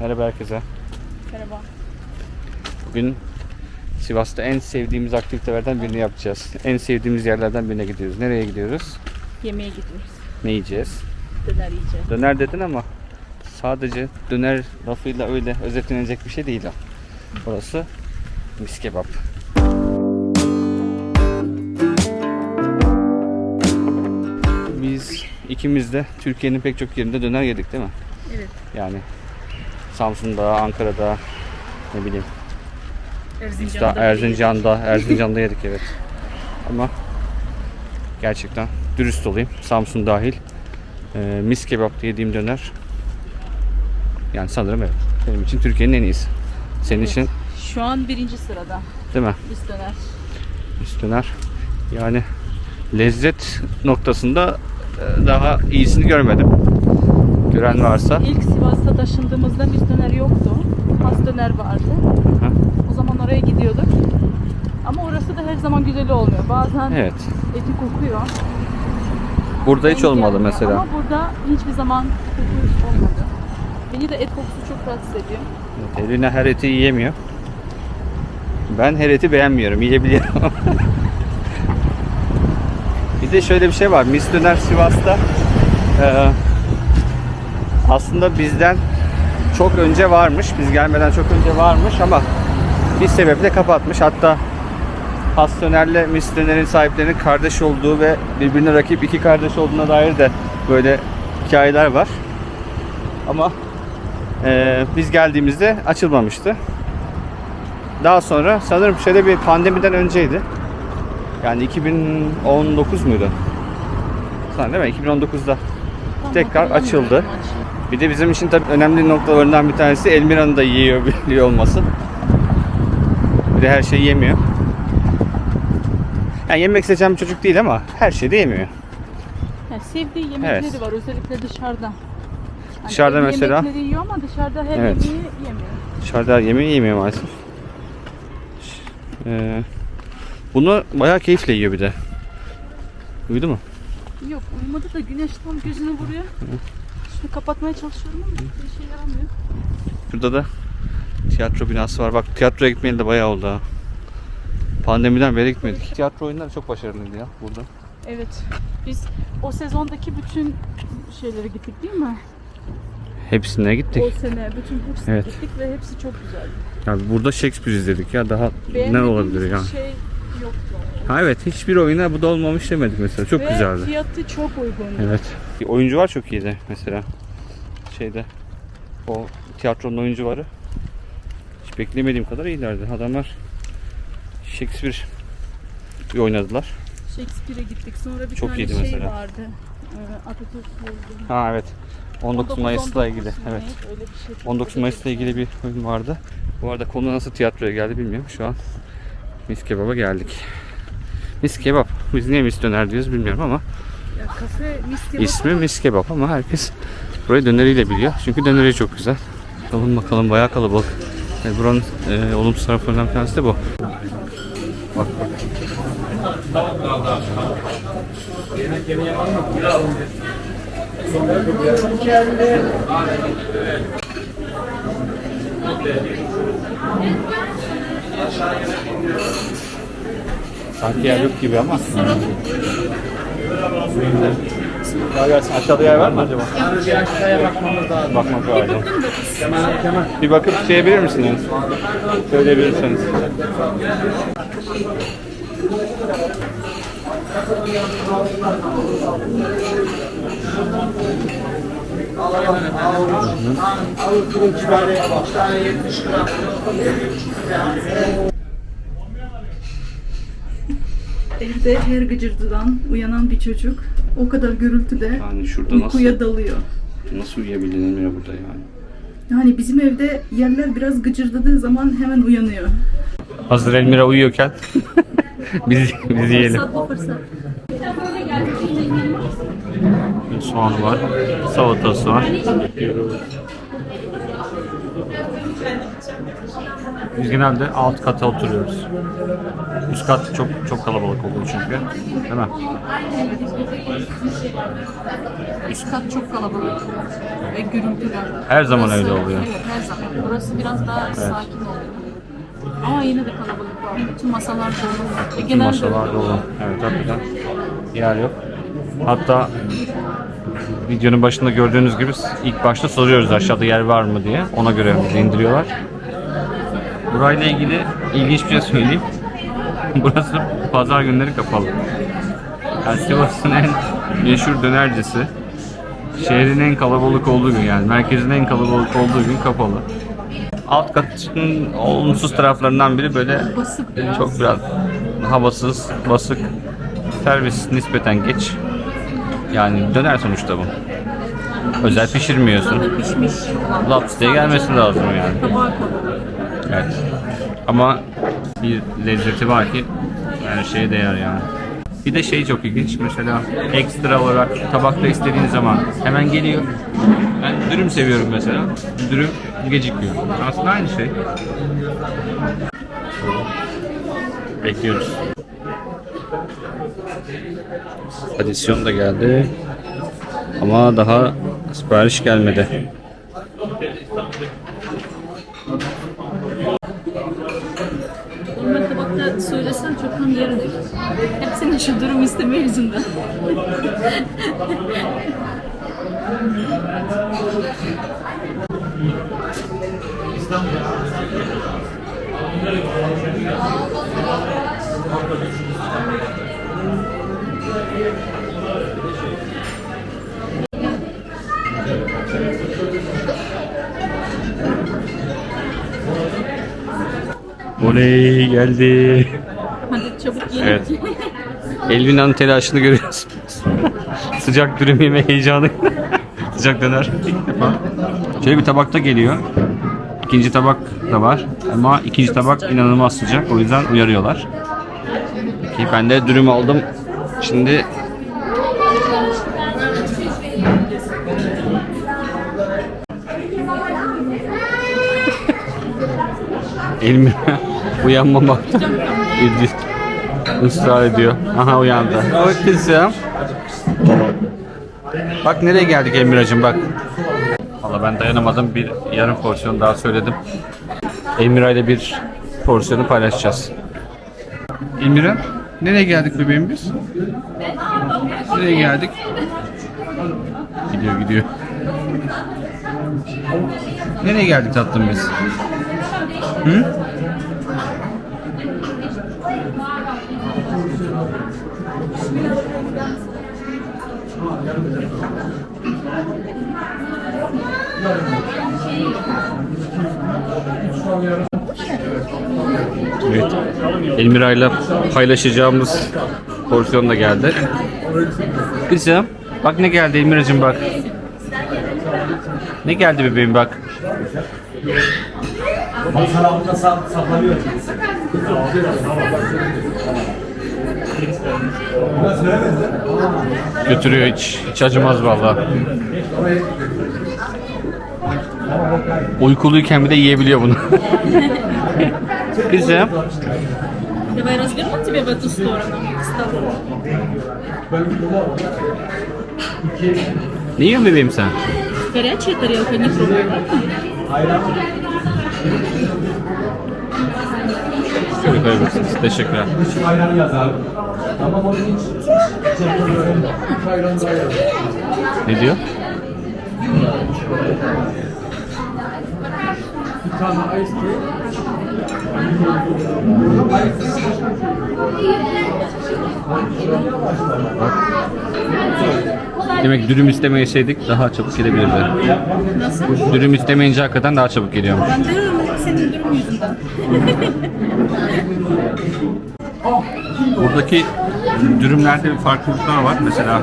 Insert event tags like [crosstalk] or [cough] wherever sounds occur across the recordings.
Merhaba herkese. Merhaba. Bugün Sivas'ta en sevdiğimiz aktivitelerden birini yapacağız. En sevdiğimiz yerlerden birine gidiyoruz. Nereye gidiyoruz? Yemeğe gidiyoruz. Ne yiyeceğiz? Döner yiyeceğiz. Döner dedin ama sadece döner lafıyla öyle özetlenecek bir şey değil o. Burası mis kebap. Biz ikimiz de Türkiye'nin pek çok yerinde döner yedik değil mi? Evet. Yani Samsun'da, Ankara'da, ne bileyim Erzincan'da. Da Erzincan'da, Erzincan'da yedik evet. Ama gerçekten dürüst olayım. Samsun dahil. e, mis kebapta yediğim döner. Yani sanırım evet. Benim için Türkiye'nin en iyisi. Senin Evet. için Şu an birinci sırada. değil mi? Biz döner. Mis döner. Yani lezzet noktasında e, daha iyisini görmedim. Gören varsa. İlk Sivas'ta taşındığımızda biz döner yoktu. Has döner vardı. Hı. O zaman oraya gidiyorduk. Ama orası da her zaman güzel olmuyor. Bazen Evet. eti kokuyor. Burada hiç olmadı gelmiyor. mesela. Ama burada hiçbir zaman koku olmadı. Beni de et kokusu çok rahatsız ediyor. Evet, Eline her eti yiyemiyor. Ben her eti beğenmiyorum. Yiyebiliyorum. [laughs] bir de şöyle bir şey var. Mis Döner Sivas'ta eee, aslında bizden çok önce varmış. Biz gelmeden çok önce varmış ama bir sebeple kapatmış. Hatta Has Döner'le Mis Döner'in sahiplerinin kardeş olduğu ve birbirine rakip iki kardeş olduğuna dair de böyle hikayeler var. Ama ee, biz geldiğimizde açılmamıştı. Daha sonra sanırım şöyle bir pandemiden önceydi. Yani 2019 muydu? Sanırım değil mi? 2019'da. Tam Tekrar açıldı. Bir de bizim için tabii önemli noktalarından bir tanesi Elmira'nın da yiyor biliyor olması. Bir de her şeyi yemiyor. Yani yemek seçen bir çocuk değil ama her şeyi de yemiyor. Yani sevdiği yemekleri Evet. var özellikle dışarıda. Hani Dışarıda mesela- Yemekleri yiyor ama dışarıda her Evet. yemeği yemiyor. Dışarıda yemeği yemiyor maalesef. Ee, bunu bayağı keyifle yiyor bir de. Uyudu mu? Yok uyumadı da güneş tam gözüne vuruyor. Şunu kapatmaya çalışıyorum ama bir şey yaramıyor. Burada da tiyatro binası var. Bak tiyatroya gitmeyeli de bayağı oldu ha. Pandemiden beri gitmedik. Tiyatro oyunları çok başarılıydı ya burada. Evet. Biz o sezondaki bütün şeylere gittik değil mi? Hepsine gittik. O sene bütün hepsine Evet. gittik ve hepsi çok güzeldi. Ya burada Shakespeare izledik ya. Daha ne olabilir bir ya? şey. Ha evet hiçbir oyuna bu da olmamış demedik mesela. Çok ve güzeldi. fiyatı çok uygundu. Evet. Oyuncular çok iyiydi mesela. Şeyde o tiyatronun oyuncuları hiç beklemediğim kadar iyilerdi. Adamlar Shakespeare oynadılar. Shakespeare'e gittik. Sonra bir Çok tane iyiydi şey mesela. vardı. Ee, Atatürk. Ha evet. 19 Mayıs'la ilgili. Evet. Öyle bir şey. 19 Mayıs'la ilgili bir oyun vardı. Bu arada konu nasıl tiyatroya geldi bilmiyorum. Şu an Mis Kebap'a geldik. Mis Kebap. Biz niye Mis Döner diyoruz bilmiyorum ama Ya kafe mis kebap ismi ama Mis Kebap ama herkes burayı döneriyle biliyor. Çünkü döneri çok güzel. Bakalım bakalım bayağı kalabalık. Yani buranın e, olumsuz taraflarından bir tanesi de bu. Bak bak. Sanki yer yok gibi ama. Kolay gelsin. Aşağıda yer var mı acaba? Bakmak lazım. Bir bakıp şeyebilir misiniz? Söyleyebilirseniz. Evde her gıcırtıdan uyanan bir çocuk o kadar gürültüde Yani şurada nasıl uykuya dalıyor. nasıl uyuyabildin Emre burada yani? Yani bizim evde yerler biraz gıcırdadığı zaman hemen uyanıyor. Hazır Elmira uyuyorken [laughs] biz, biz yiyelim. Fırsat bu fırsat. Soğan var, salatası var. Biz genelde alt kata oturuyoruz. Üst kat çok çok kalabalık oluyor çünkü. Değil mi? Üst kat çok kalabalık ve gürültü var. Her zaman Burası- öyle oluyor. Evet her zaman. Burası biraz daha sakin oluyor. Ama yine de kalabalık var. Bütün masalar dolu. Ve Bütün genelde masalar dolu. Evet hakikaten yer yok. Hatta videonun başında gördüğünüz gibi ilk başta soruyoruz aşağıda yer var mı diye. Ona göre bizi indiriyorlar. Burayla ilgili ilginç bir şey söyleyeyim. [laughs] Burası pazar günleri kapalı. Yani Sivas'ın en meşhur dönercisi. Şehrin en kalabalık olduğu gün yani merkezin en kalabalık olduğu gün kapalı. Alt katın olumsuz taraflarından biri böyle basık biraz. çok biraz havasız, basık, servis nispeten geç. Yani döner sonuçta bu. Özel pişirmiyorsun. Pişmiş. Laps diye gelmesi lazım yani. Tabağa. Evet. Ama bir lezzeti var ki yani şeye değer yani. Bir de şey çok ilginç mesela ekstra olarak tabakta istediğin zaman hemen geliyor. Ben dürüm seviyorum mesela. Dürüm gecikiyor. Aslında aynı şey. Bekliyoruz. Adisyon da geldi. Ama daha sipariş gelmedi. Onları tabakta söylesen çoktan yerdik. Hepsinin şu durum isteme yüzünden. [laughs] Oley geldi. Hadi çabuk yiyin. Evet. Elvina'nın telaşını görüyorsunuz. Sıcak dürüm yeme heyecanı. Sıcak döner. Şöyle bir tabakta geliyor. İkinci tabak da var. Ama ikinci tabak inanılmaz sıcak. O yüzden uyarıyorlar. Ki ben de dürüm aldım. Şimdi [laughs] Elmi uyanmamakta bir ısrar ediyor. Aha uyandı. O kızım. Bak nereye geldik Emiracım bak. Valla ben dayanamadım bir yarım porsiyon daha söyledim. Emira ile bir porsiyonu paylaşacağız. Emira nereye geldik bebeğim biz? Nereye geldik? Gidiyor gidiyor. Nereye geldik tatlım biz? Hı? Evet. Elmira'yla paylaşacağımız porsiyon da geldi. Kızım bak ne geldi Elmira'cığım bak. Ne geldi bebeğim bak. Götürüyor hiç, hiç acımaz vallahi. Uykuluyken bir de yiyebiliyor bunu. [laughs] Kızım. Давай развернем тебя в эту сторону. Встал. Ne yiyorsun bebeğim sen? Горячая тарелка, не пробуй. Şöyle koyabilirsiniz. Teşekkürler. Ne diyor? Demek dürüm istemeyeseydik daha çabuk gelebilirdi. Nasıl? Dürüm istemeyince hakikaten daha çabuk geliyormuş. Ben diyorum senin durum yüzünden. [laughs] Buradaki dürümlerde bir farklılıklar var. Mesela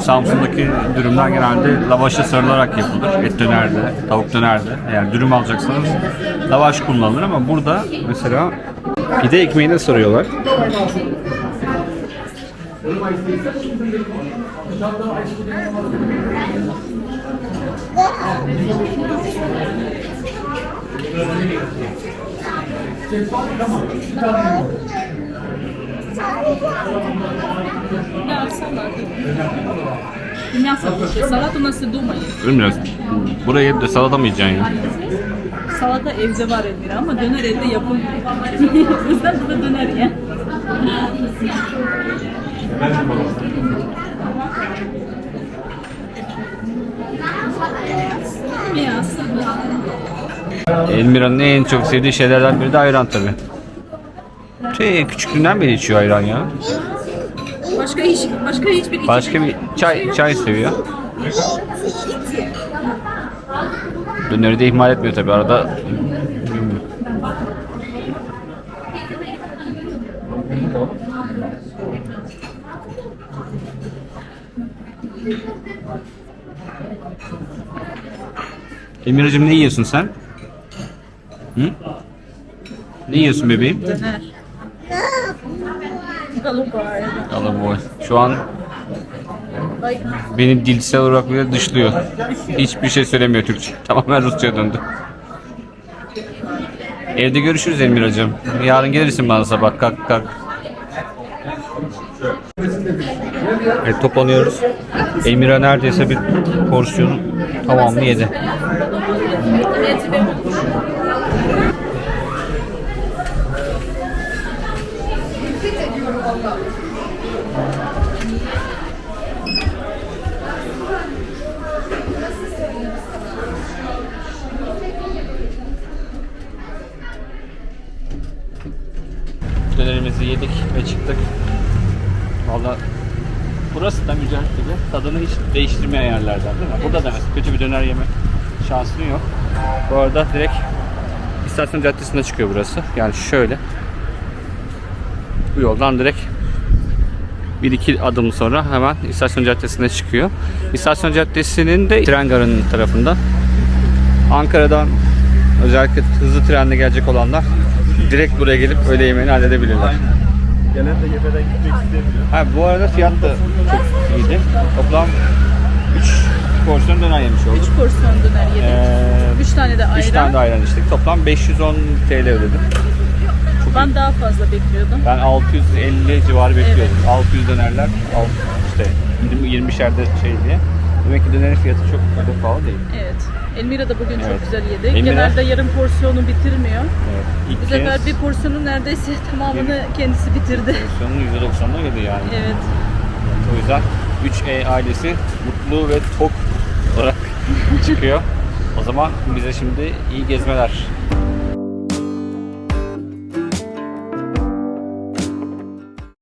Samsun'daki dürümler genelde lavaşa sarılarak yapılır. Et dönerde, tavuk dönerde. Eğer dürüm alacaksanız lavaş kullanılır ama burada mesela pide ekmeğine sarıyorlar. Ya salata. Мясо кушай. Салат у нас и дома есть. Bilmiyorum. Buraya de salata mı yiyeceksin ya? Salata evde var Elmira ama döner evde yapılmıyor. [laughs] o yüzden bu da döner ya. Ya salata. Elmira'nın en çok sevdiği şeylerden biri de ayran tabi. Şey, küçüklüğünden beri içiyor ayran ya. Başka hiç başka hiçbir içecek Başka bir çay çay seviyor. Döneri de ihmal etmiyor tabi arada. Emiracığım ne yiyorsun sen? Hı? Ne yiyorsun bebeğim? döner. Alıboy. Alıboy. Şu an beni dilsel olarak bile dışlıyor. Hiçbir şey söylemiyor Türkçe. [laughs] Tamamen Rusça'ya döndü. Evde görüşürüz Emir hocam. Yarın gelirsin bana sabah. Kalk kalk. Evet, toplanıyoruz. Emir'e neredeyse bir porsiyon tamamını yedi. geldik ve çıktık. Valla burası da mücahit gibi. Tadını hiç değiştirmeyen yerlerden değil mi? Burada da mesela kötü bir döner yemek şansın yok. Bu arada direkt İstasyon Caddesi'nde çıkıyor burası. Yani şöyle. Bu yoldan direkt bir iki adım sonra hemen İstasyon Caddesi'ne çıkıyor. İstasyon Caddesi'nin de tren garının tarafında. Ankara'dan özellikle hızlı trenle gelecek olanlar direkt buraya gelip öğle yemeğini halledebilirler. Aynen. Gelen de yemeden gitmek istemiyor. Ha bu arada fiyat da çok iyiydi. Toplam 3 porsiyon döner yemiş olduk. 3 porsiyon döner yedik. Ee, 3 tane de 3 ayran. tane de ayran içtik. Toplam 510 TL ödedim. Ben daha fazla bekliyordum. Ben 650 civarı bekliyordum. 600 dönerler alt, işte 20 20'şerde şey diye. Demek ki dönerin fiyatı çok çok pahalı değil. Evet. Elmira da bugün Evet. çok güzel yedi. Elmira- Genelde yarım porsiyonu bitirmiyor. Evet. İlk Bu sefer bir porsiyonun neredeyse [laughs] tamamını kendisi bitirdi. porsiyonun %90'ını yedi yani. Evet. O yüzden 3E ailesi mutlu ve tok olarak [laughs] çıkıyor. O zaman bize şimdi iyi gezmeler.